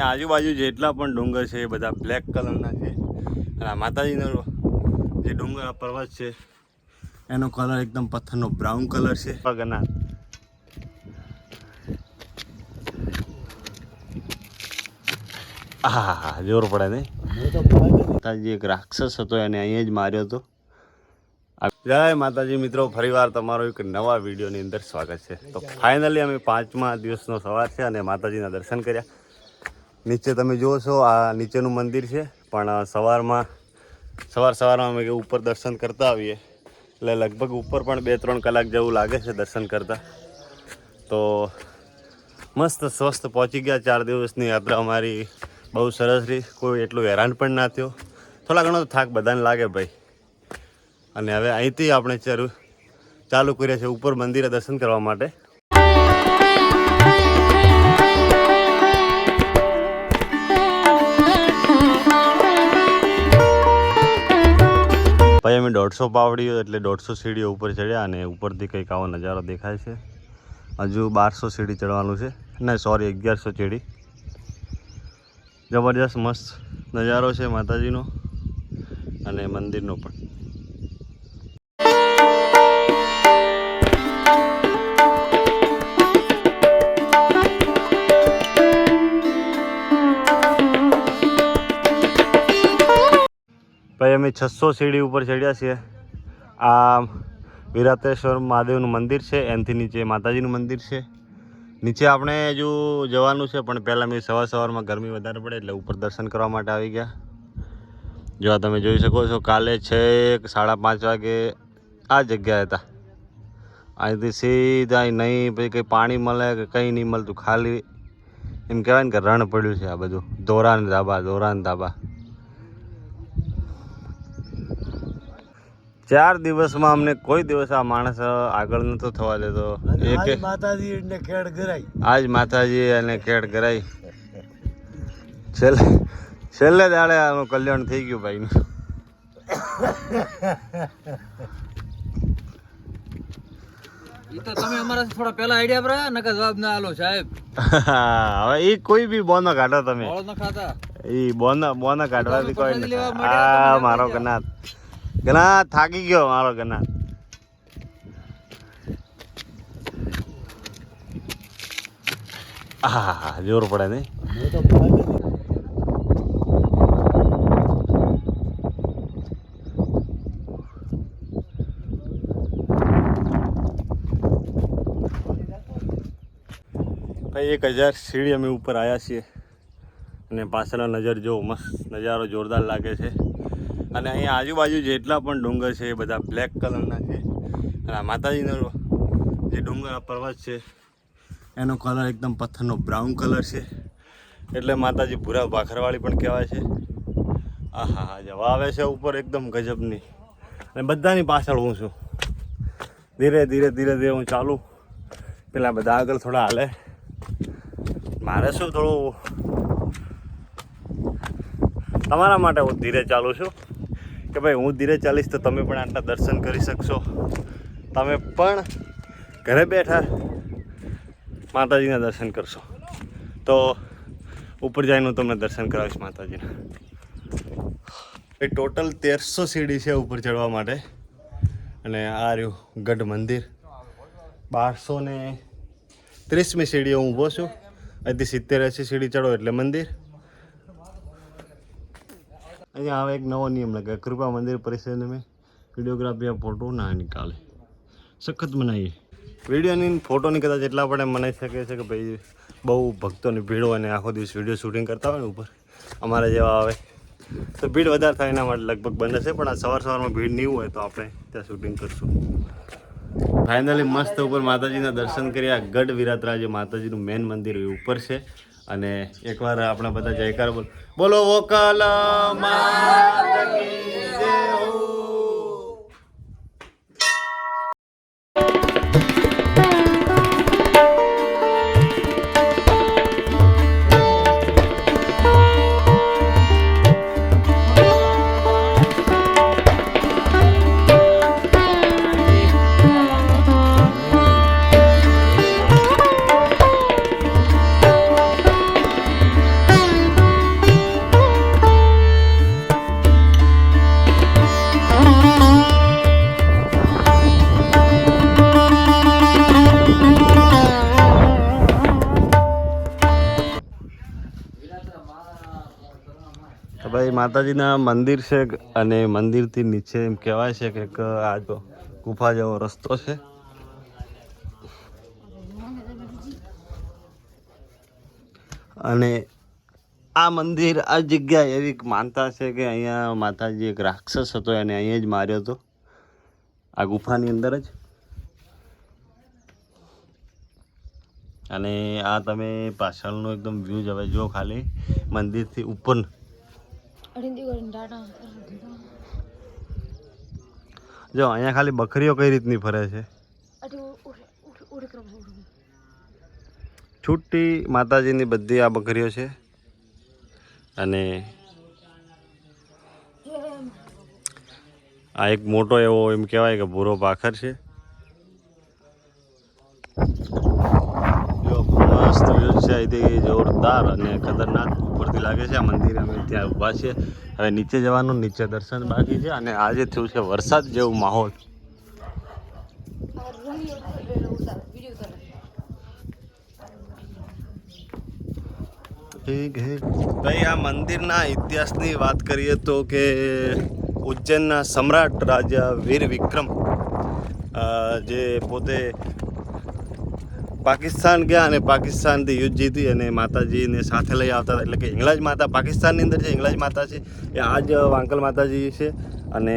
અહીંયા આજુબાજુ જેટલા પણ ડુંગર છે એ બધા બ્લેક કલરના છે. અને આ માતાજીનો જે ડુંગર, આ પર્વત છે, એનો કલર એકદમ પથ્થરનો બ્રાઉન કલર છે. પગના હા જોર પડે ને? માતાજી એક રાક્ષસ હતો, એને અહીંયા જ માર્યો હતો. જય માતાજી મિત્રો, ફરીવાર તમારો એક નવા વિડીયોની અંદર સ્વાગત છે. તો ફાઇનલી અમે પાંચમા દિવસનો સવાર છે અને માતાજીના દર્શન કર્યા. નીચે તમે જુઓ છો, આ નીચેનું મંદિર છે. પણ સવારમાં, સવાર સવારમાં અમે ઉપર દર્શન કરતા આવીએ. એટલે લગભગ ઉપર પણ બે ત્રણ કલાક જેવું લાગે છે દર્શન કરતાં. તો, મસ્ત સ્વસ્થ પહોંચી ગયા ચાર દિવસની યાત્રા અમારી. બહુ સરસ રહી. કોઈ એટલું હેરાન પણ ના થયો. થોડા ઘણો થાક બધાને લાગે ભાઈ. અને હવે અહીંથી આપણે ચાલુ ચાલુ કર્યા છે ઉપર મંદિરે દર્શન કરવા માટે. ભાઈ અમે દોઢસો પાવડીઓ એટલે દોઢસો સીડીઓ ઉપર ચડ્યા અને ઉપરથી કંઈક આવો નજારો દેખાય છે. હજુ બારસો સીડી ચડવાનું છે. ના સોરી અગિયારસો સીડી જબરજસ્ત મસ્ત નજારો છે માતાજીનો અને મંદિરનો પણ. ભાઈ, અમે છસો સીડી ઉપર ચડ્યા છીએ. આ વિરાતેશ્વર મહાદેવનું મંદિર છે, એનાથી નીચે માતાજીનું મંદિર છે. નીચે આપણે હજુ જવાનું છે, પણ પહેલાં મેં સવાર સવારમાં ગરમી વધારે પડે એટલે ઉપર દર્શન કરવા માટે આવી ગયા. જો આ તમે જોઈ શકો છો, કાલે છેક સાડા પાંચ વાગે આ જગ્યાએ હતા. અહીંથી સીધા નહીં, પછી કંઈ પાણી મળે કે કંઈ નહીં મળતું, ખાલી એમ કહેવાય ને કે રણ પડ્યું છે આ બધું. ધોરાન ધાબા ધોરાન ધાબા. ચાર દિવસમાં અમને કોઈ દિવસ આ માણસ આગળ નતો થવા દેતો. એક માતાજી ને ખેડ કરાઈ. આજ માતાજી અને કેડ કરાઈ. છેલ્લે છેલ્લે દાડે આનું કલ્યાણ થઈ ગયું ભાઈનું. તો તમે અમારા થોડા પહેલા આઈડિયા પર નકર જવાબ ના આલો સાહેબ. હવે એ કોઈ બી બોનો કાઢો તમે. મોળો ન ખાતા. એ બોના બોના કાઢવાથી કોઈ નહીં આ મારો ગનાથ ગનાથ થાકી ગયો મારો ગનાથ હા જોર પડે નહીં ભાઈ, એક હજાર સીડી અમે ઉપર આવ્યા છીએ. અને પાછળનો નજર જો મસ્ત, નજારો જોરદાર લાગે છે. અને અહીંયા આજુબાજુ જેટલા પણ ડુંગર છે એ બધા બ્લેક કલરના છે. અને આ માતાજીનો જે ડુંગર, આ પર્વત છે, એનો કલર એકદમ પથ્થરનો બ્રાઉન કલર છે. એટલે માતાજી ભૂરા ભાખરવાળી પણ કહેવાય છે. આહા હા જવા આવે છે ઉપર એકદમ ગજબની. અને બધાની પાછળ હું છું. ધીરે ધીરે ધીરે ધીરે હું ચાલું. પેલા બધા આગળ થોડા હાલે. મારે શું થોડું તમારા માટે હું ધીરે ચાલું છું. કે ભાઈ, હું ધીરે ચાલીશ તો તમે પણ આટલા દર્શન કરી શકશો. તમે પણ ઘરે બેઠા માતાજીના દર્શન કરશો. તો ઉપર જઈને હું તમને દર્શન કરાવીશ માતાજીના. એ ટોટલ તેરસો સીડી છે ઉપર ચડવા માટે. અને આ રહ્યું ગઢ મંદિર. બારસો ને ત્રીસમી સીડીએ હું ઊભો છું. અહીંથી સિત્તેર એંસી સીડી ચડો એટલે મંદિર. અહીંયા આવે એક નવો નિયમ લગે કૃપા મંદિર પરિષદ મેં વિડીયોગ્રાફી આ ફોટો ના નિકાલે સખત મનાઈએ. વિડીયોની ફોટોની કદાચ એટલા આપણે મનાઈ શકે છે કે ભાઈ બહુ ભક્તોની ભીડ હોય ને આખો દિવસ વીડિયો શૂટિંગ કરતા હોય ને ઉપર. અમારા જેવા આવે. તો ભીડ વધારે થાય એના માટે લગભગ બંધ હશે, પણ આ સવાર સવારમાં ભીડ નહીં હોય તો આપણે ત્યાં શૂટિંગ કરશું. ફાઇનલી મસ્ત ઉપર માતાજીના દર્શન કર્યા. ગઢ વિરાતરા જે માતાજીનું મેન મંદિર એ ઉપર છે. અને એકવાર આપણે બધા જયકાર બોલ બોલો વોકલ હો. માતાજીના મંદિર છે અને મંદિરથી નીચે એમ કહેવાય છે કે આ જો ગુફા જેવો રસ્તો છે. અને આ મંદિર આ જગ્યા એવી માનતા છે કે અહીંયા માતાજી એક રાક્ષસ હતો, એને અહીંયા જ માર્યો હતો. આ ગુફાની અંદર જ. અને આ તમે પાછળનો એકદમ વ્યૂ જ હવે જો ખાલી મંદિરથી ઉપર જો અહીંયા ખાલી બકરીઓ કઈ રીતની ફરે છે? છૂટી માતાજીની બધી આ બકરીઓ છે. અને આ એક મોટો એવો એમ કહેવાય કે ભૂરો પાખર છે. મસ્ત વ્યૂ છે અહીંથી જોરદાર અને ખતરનાક. લાગે છે આ મંદિર અમે ત્યાં ઊભા છીએ. હવે નીચે જવાનું, નીચે દર્શન બાકી છે અને આજે થયું છે વરસાદ જેવું માહોલ. ભાઈ, આ મંદિરના ઇતિહાસની વાત કરીએ તો કે ઉજ્જૈનના સમ્રાટ રાજા વીર વિક્રમ જે પોતે પાકિસ્તાન ગયા અને પાકિસ્તાનથી યુદ્ધ જીતી અને માતાજીને સાથે લઈ આવતા એટલે કે હિંગળાજ માતા પાકિસ્તાનની અંદર જે હિંગળાજ માતા છે, એ આ જ વાંકલ માતાજી છે. અને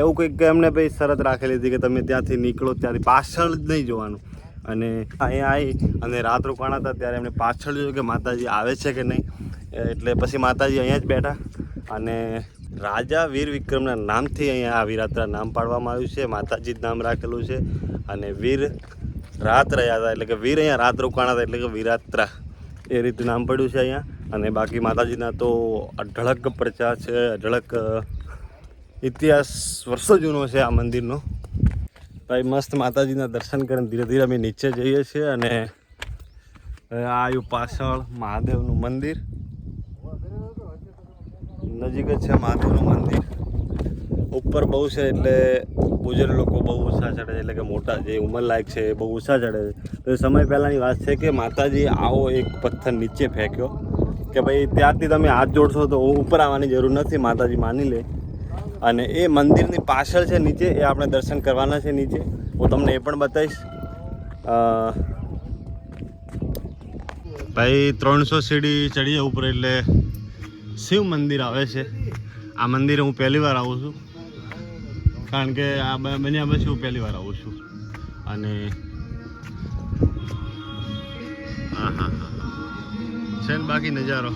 એવું કંઈક એમને ભાઈ શરત રાખેલી હતી કે તમે ત્યાંથી નીકળો, ત્યાંથી પાછળ જ નહીં જોવાનું. અને અહીંયા આવી અને રાત રોકાણા હતા ત્યારે એમને પાછળ જોયું કે માતાજી આવે છે કે નહીં. એટલે પછી માતાજી અહીંયા જ બેઠા અને રાજા વીર વિક્રમના નામથી અહીંયા આ વિરાત્રા નામ પાડવામાં આવ્યું છે. માતાજી જ નામ રાખેલું છે. અને વીર રાત રહ્યા હતા એટલે કે વીર અહીંયા રાત રોકાણા એટલે કે વિરાત્રા. એ રીતે નામ પડ્યું છે અહીંયા. અને બાકી માતાજીના તો અઢળક પ્રચાર છે અઢળક ઇતિહાસ વર્ષો જૂનો છે આ મંદિરનો. ભાઈ, મસ્ત માતાજીના દર્શન કરીને ધીરે ધીરે અમે નીચે જઈએ છીએ અને આયુ પાછળ મહાદેવનું મંદિર. નજીક જ છે મહાદેવનું મંદિર. ઉપર બહુ છે એટલે બુજુર્ગ લોકો બહુ ઓછા ચડે છે, એટલે કે મોટા જે ઉંમરલાયક છે એ બહુ ઓછા ચડે છે. તો સમય પહેલાંની વાત છે કે માતાજી આવો એક પથ્થર નીચે ફેંક્યો કે ભાઈ ત્યારથી તમે હાથ જોડશો તો ઉપર આવવાની જરૂર નથી, માતાજી માની લે. અને એ મંદિરની પાછળ છે નીચે, એ આપણે દર્શન કરવાના છે નીચે. હું તમને એ પણ બતાવીશ. ભાઈ ત્રણસો સીડી ચડીએ ઉપર એટલે શિવ મંદિર આવે છે. આ મંદિરે હું પહેલી વાર આવું છું. કારણ કે આ બન્યા પછી હું પહેલી વાર આવું છું. અને હા હા છે ને બાકી નજારો?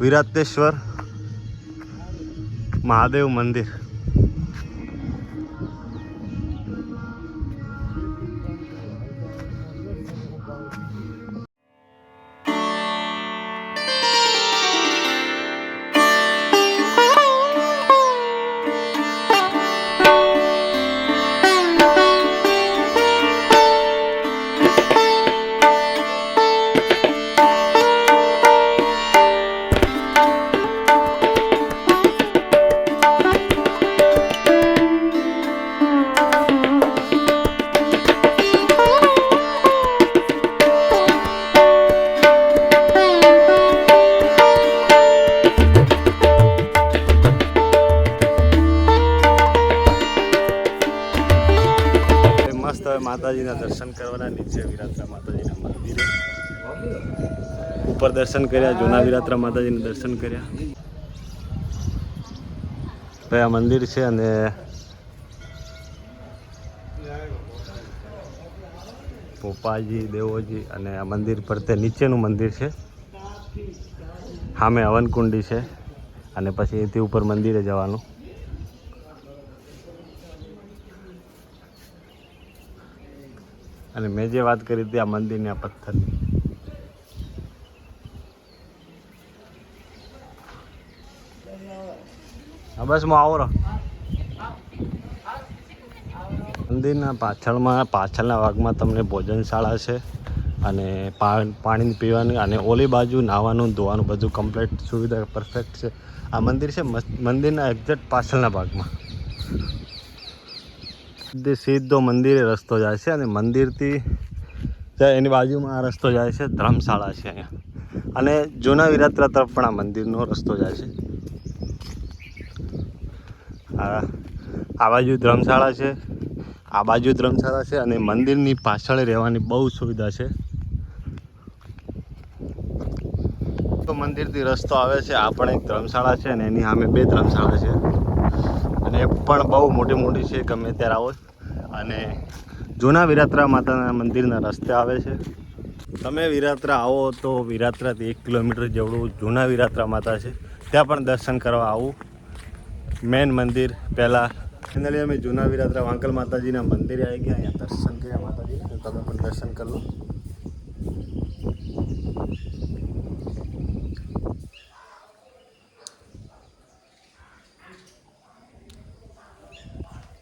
વિરાટેશ્વર મહાદેવ મંદિર. દર્શન કરવાના નીચે વિરાત્રા માતાજીના મંદિરે. ઉપર દર્શન કર્યા, જૂના વિરાત્રા માતાજીના દર્શન કર્યા. ભાઈ આ મંદિર છે અને પોપાજી દેવોજી અને આ મંદિર પર તે નીચેનું મંદિર છે. સામે હવનકુંડી છે અને પછી એથી ઉપર મંદિરે જવાનું. અને મેં જે વાત કરી હતી આ મંદિરની પથ્થરની હા, બસ હું આવો મંદિરના પાછળમાં, પાછળના ભાગમાં તમને ભોજનશાળા છે અને પાણી પીવાની અને ઓલી બાજુ નાહવાનું, ધોવાનું બધું કમ્પ્લીટ સુવિધા પરફેક્ટ છે. આ મંદિર છે મંદિરના એક્ઝેક્ટ પાછળના ભાગમાં. સીધે મંદિરે રસ્તો જાય છે અને મંદિરથી એની બાજુમાં આ રસ્તો જાય છે, ધર્મશાળા છે અહીંયા. અને જૂના વિરાત્રા તરફ પણ આ મંદિરનો રસ્તો જાય છે. આ બાજુ ધર્મશાળા છે, આ બાજુ ધર્મશાળા છે અને મંદિરની પાછળ રહેવાની બહુ સુવિધા છે. તો મંદિરથી રસ્તો આવે છે, આ પણ એક ધર્મશાળા છે અને એની સામે બે ધર્મશાળા છે. અને પણ બહુ મોટી મોટી છે ગમે ત્યારે આવો. અને જૂના વિરાત્રા માતાના મંદિરના રસ્તે આવે છે. તમે વિરાત્રા આવો તો વિરાત્રાથી એક કિલોમીટર જેવડું જૂના વિરાત્રા માતા છે. ત્યાં પણ દર્શન કરવા આવું. મેન મંદિર પહેલાં ફાઇનલી અમે જૂના વિરાત્રા વાંકલ માતાજીના મંદિરે આવી ગયા. અહીંયા દર્શન કર્યા માતાજી તમે પણ દર્શન કરી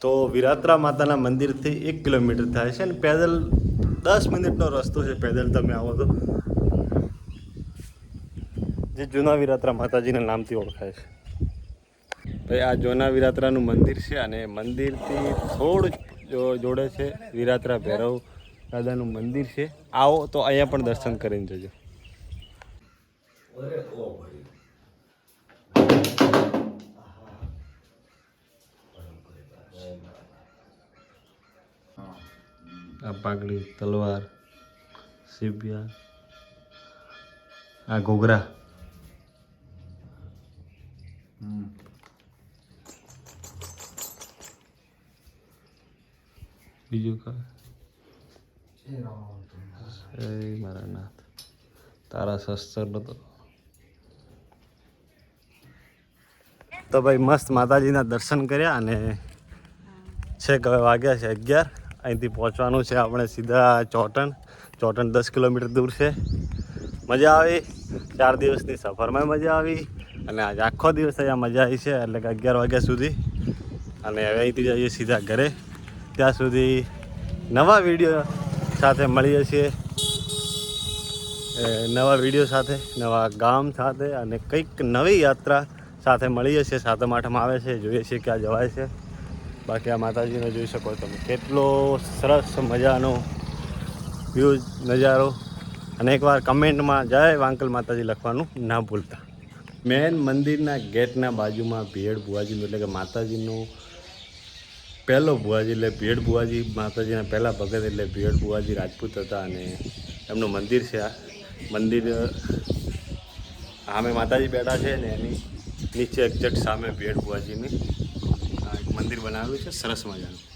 તો વિરાત્રા માતાના મંદિરથી એક કિલોમીટર થાય છે અને પેદલ દસ મિનિટનો રસ્તો છે પેદલ તમે આવો તો. જે જૂના વિરાત્રા માતાજીના નામથી ઓળખાય છે. ભાઈ આ જૂના વિરાત્રાનું મંદિર છે અને મંદિરથી થોડું જોડે છે વિરાત્રા ભૈરવ દાદાનું મંદિર છે. આવો તો અહીંયા પણ દર્શન કરીને જજો. આ પાઘડી તલવાર સીપિયા આ ઘોઘરા. બીજું કઈ એ મારા નાથ. તારા શસ્ત્ર બધો તો ભાઈ મસ્ત માતાજીના દર્શન કર્યા અને છેક હવે વાગ્યા છે અગિયાર. અહીંથી પહોંચવાનું છે આપણે સીધા ચોટણ. ચોટણ દસ કિલોમીટર દૂર છે. મજા આવી. ચાર દિવસની સફરમાં મજા આવી. અને આજે આખો દિવસ અહીંયા મજા આવી છે, એટલે કે અગિયાર વાગ્યા સુધી. અને હવે અહીંથી જઈએ સીધા ઘરે. ત્યાં સુધી નવા વીડિયો સાથે મળીએ છીએ. નવા વીડિયો સાથે, નવા ગામ સાથે અને કંઈક નવી યાત્રા સાથે મળીએ છીએ. સાતમ આઠમ આવે છે, જોઈએ છીએ ક્યાં જવાય છે. બાકી આ માતાજીને જોઈ શકો તમે. કેટલો સરસ મજાનો વ્યૂ, નજારો. અને એકવાર કમેન્ટમાં જય વાંકલ માતાજી લખવાનું ના ભૂલતા. મેન મંદિરના ગેટના બાજુમાં ભીડ ભુવાજીનું, એટલે કે માતાજીનું પહેલો ભુવાજી, એટલે ભીડ ભુવાજી માતાજીના પહેલા ભગત, એટલે ભીડ ભુવાજી રાજપૂત હતા અને એમનું મંદિર છે આ. મંદિર સામે માતાજી બેઠા છે ને એની નીચે એક્ઝેક્ટ સામે ભીડ એક મંદિર બનાવેલું છે સરસ મજાનું.